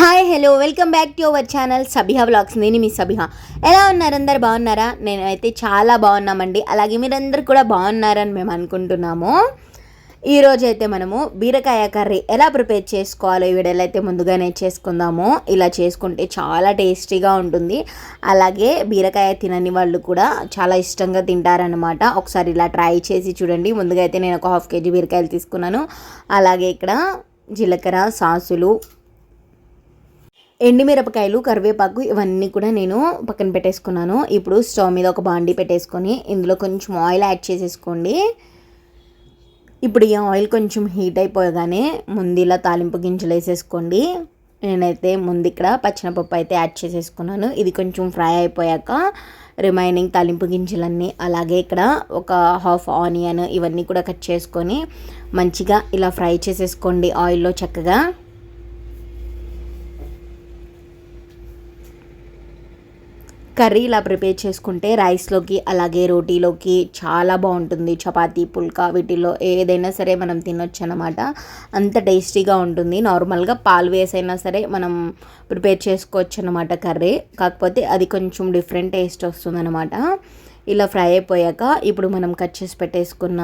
Hi hello welcome back to our channel Sabiha vlogs. నేను మీ సబిహా. ఎలా ఉన్నారు అందరు? బాగున్నారా? నేనైతే చాలా బాగున్నామండి. అలాగే మీరందరూ కూడా బాగున్నారని మేము అనుకుంటున్నాము. ఈరోజు అయితే మనము బీరకాయ కర్రీ ఎలా ప్రిపేర్ చేసుకోవాలో ఈ వీడియోలో అయితే ముందుగానే చేసుకుందాము. ఇలా చేసుకుంటే చాలా టేస్టీగా ఉంటుంది. అలాగే బీరకాయ తినని వాళ్ళు కూడా చాలా ఇష్టంగా తింటారనమాట ఒకసారి ఇలా ట్రై చేసి చూడండి. ముందుగా అయితే నేను ఒక హాఫ్ కేజీ బీరకాయలు తీసుకున్నాను. అలాగే ఇక్కడ జీలకర్ర సాసులు ఎండిమిరపకాయలు కరివేపాకు ఇవన్నీ కూడా నేను పక్కన పెట్టేసుకున్నాను. ఇప్పుడు స్టవ్ మీద ఒక బాండీ పెట్టేసుకొని ఇందులో కొంచెం ఆయిల్ యాడ్ చేసేసుకోండి. ఇప్పుడు ఈ ఆయిల్ కొంచెం హీట్ అయిపోగానే ముందు ఇలా తాలింపు గింజలు వేసేసుకోండి. నేనైతే ముందు ఇక్కడ పచ్చినపప్పు అయితే యాడ్ చేసేసుకున్నాను. ఇది కొంచెం ఫ్రై అయిపోయాక రిమైనింగ్ తాలింపు గింజలన్నీ అలాగే ఇక్కడ ఒక హాఫ్ ఆనియన్ ఇవన్నీ కూడా కట్ చేసుకొని మంచిగా ఇలా ఫ్రై చేసేసుకోండి ఆయిల్లో చక్కగా. కర్రీ ఇలా ప్రిపేర్ చేసుకుంటే రైస్లోకి అలాగే రోటీలోకి చాలా బాగుంటుంది. చపాతీ పుల్కా వీటిల్లో ఏదైనా సరే మనం తినొచ్చు అనమాట అంత టేస్టీగా ఉంటుంది. నార్మల్గా పాలు వేసైనా సరే మనం ప్రిపేర్ చేసుకోవచ్చు అనమాట కర్రీ. కాకపోతే అది కొంచెం డిఫరెంట్ టేస్ట్ వస్తుందన్నమాట. ఇలా ఫ్రై అయిపోయాక ఇప్పుడు మనం కట్ చేసి పెట్టేసుకున్న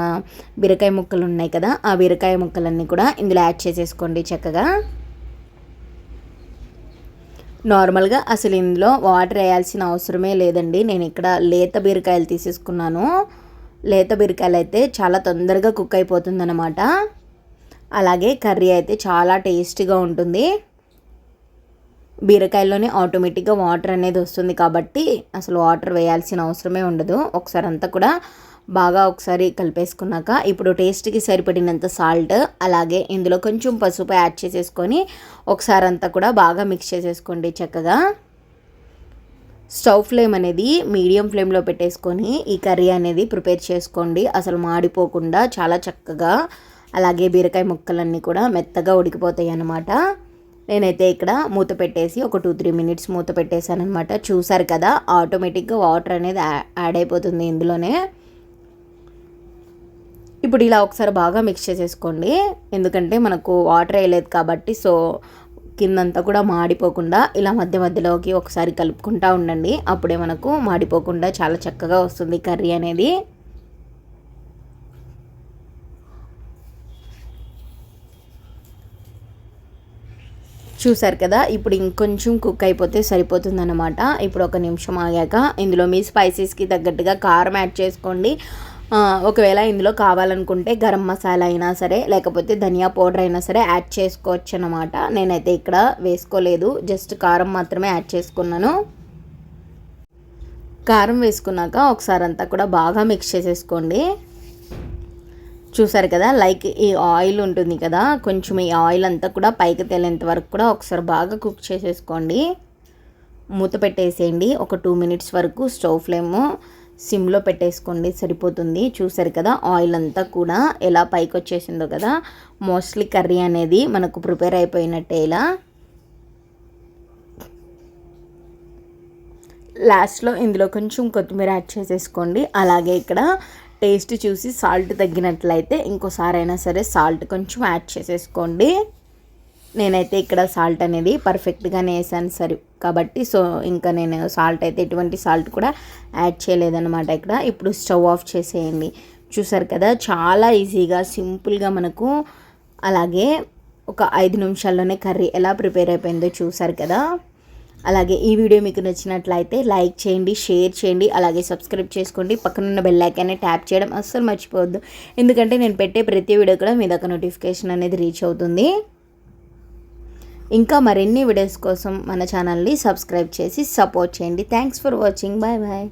బీరకాయ ముక్కలు ఉన్నాయి కదా ఆ బీరకాయ ముక్కలన్నీ కూడా ఇందులో యాడ్ చేసేసుకోండి చక్కగా. నార్మల్గా అసలు ఇందులో వాటర్ వేయాల్సిన అవసరమే లేదండి. నేను ఇక్కడ లేత బీరకాయలు తీసేసుకున్నాను. లేత బీరకాయలు అయితే చాలా తొందరగా కుక్ అయిపోతుంది అనమాట అలాగే కర్రీ అయితే చాలా టేస్టీగా ఉంటుంది. బీరకాయల్లోనే ఆటోమేటిక్గా వాటర్ అనేది వస్తుంది కాబట్టి అసలు వాటర్ వేయాల్సిన అవసరమే ఉండదు. ఒకసారి అంతా కూడా బాగా ఒకసారి కలిపేసుకున్నాక ఇప్పుడు టేస్ట్కి సరిపడినంత సాల్ట్ అలాగే ఇందులో కొంచెం పసుపు యాడ్ చేసేసుకొని ఒకసారి అంతా కూడా బాగా మిక్స్ చేసేసుకోండి చక్కగా. స్టవ్ ఫ్లేమ్ అనేది మీడియం ఫ్లేమ్లో పెట్టేసుకొని ఈ కర్రీ అనేది ప్రిపేర్ చేసుకోండి. అసలు మాడిపోకుండా చాలా చక్కగా అలాగే బీరకాయ ముక్కలన్నీ కూడా మెత్తగా ఉడికిపోతాయి అన్నమాట. నేనైతే ఇక్కడ మూత పెట్టేసి ఒక టూ త్రీ మినిట్స్ మూత పెట్టేశాను అనమాట చూసారు కదా ఆటోమేటిక్గా వాటర్ అనేది యాడ్ అయిపోతుంది ఇందులోనే. ఇప్పుడు ఇలా ఒకసారి బాగా మిక్స్ చేసేసుకోండి. ఎందుకంటే మనకు వాటర్ వేయలేదు కాబట్టి సో కిందంతా కూడా మాడిపోకుండా ఇలా మధ్య మధ్యలోకి ఒకసారి కలుపుకుంటూ ఉండండి. అప్పుడే మనకు మాడిపోకుండా చాలా చక్కగా వస్తుంది కర్రీ అనేది. చూసారు కదా ఇప్పుడు ఇంకొంచెం కుక్ అయిపోతే సరిపోతుందన్నమాట. ఇప్పుడు ఒక నిమిషం ఆగాక ఇందులో మీ స్పైసెస్కి తగ్గట్టుగా కారం యాడ్ చేసుకోండి. ఒకవేళ ఇందులో కావాలనుకుంటే గరం మసాలా అయినా సరే లేకపోతే ధనియా పౌడర్ అయినా సరే యాడ్ చేసుకోవచ్చు అనమాట నేనైతే ఇక్కడ వేసుకోలేదు. జస్ట్ కారం మాత్రమే యాడ్ చేసుకున్నాను. కారం వేసుకున్నాక ఒకసారి అంతా కూడా బాగా మిక్స్ చేసేసుకోండి. చూసారు కదా లైక్ ఈ ఆయిల్ ఉంటుంది కదా కొంచెం ఈ ఆయిల్ అంతా కూడా పైకి తేలేంత వరకు కూడా ఒకసారి బాగా కుక్ చేసేసుకోండి. మూత పెట్టేసేయండి. ఒక టూ మినిట్స్ వరకు స్టవ్ ఫ్లేమ్. సిమ్లో పెట్టేసుకోండి సరిపోతుంది. చూసారు కదా ఆయిల్ అంతా కూడా ఎలా పైకి వచ్చేసిందో కదా మోస్ట్లీ కర్రీ అనేది మనకు ప్రిపేర్ అయిపోయినట్టే ఇలా. లాస్ట్లో ఇందులో కొంచెం కొత్తిమీర యాడ్ చేసేసుకోండి. అలాగే ఇక్కడ టేస్ట్ చూసి సాల్ట్ తగ్గినట్లయితే ఇంకోసారి అయినా సరే సాల్ట్ కొంచెం యాడ్ చేసేసుకోండి. నేనైతే ఇక్కడ సాల్ట్ అనేది పర్ఫెక్ట్గానే వేసాను సరి. కాబట్టి సో ఇంకా నేను సాల్ట్ అయితే ఎటువంటి సాల్ట్ కూడా యాడ్ చేయలేదన్నమాట ఇక్కడ. ఇప్పుడు స్టవ్ ఆఫ్ చేసేయండి. చూసారు కదా చాలా ఈజీగా సింపుల్గా మనకు అలాగే ఒక ఐదు నిమిషాల్లోనే కర్రీ ఎలా ప్రిపేర్ అయిపోయిందో చూసారు కదా. అలాగే ఈ వీడియో మీకు నచ్చినట్లయితే లైక్ చేయండి షేర్ చేయండి అలాగే సబ్స్క్రైబ్ చేసుకోండి. పక్కనున్న బెల్ ఐకాన్ని ట్యాప్ చేయడం అస్సలు మర్చిపోవద్దు. ఎందుకంటే నేను పెట్టే ప్రతి వీడియో కూడా మీ దగ్గర నోటిఫికేషన్ అనేది రీచ్ అవుతుంది. ఇంకా మరిన్ని వీడియోస్ కోసం మన ఛానల్ని సబ్స్క్రైబ్ చేసి సపోర్ట్ చేయండి. Thanks for watching bye bye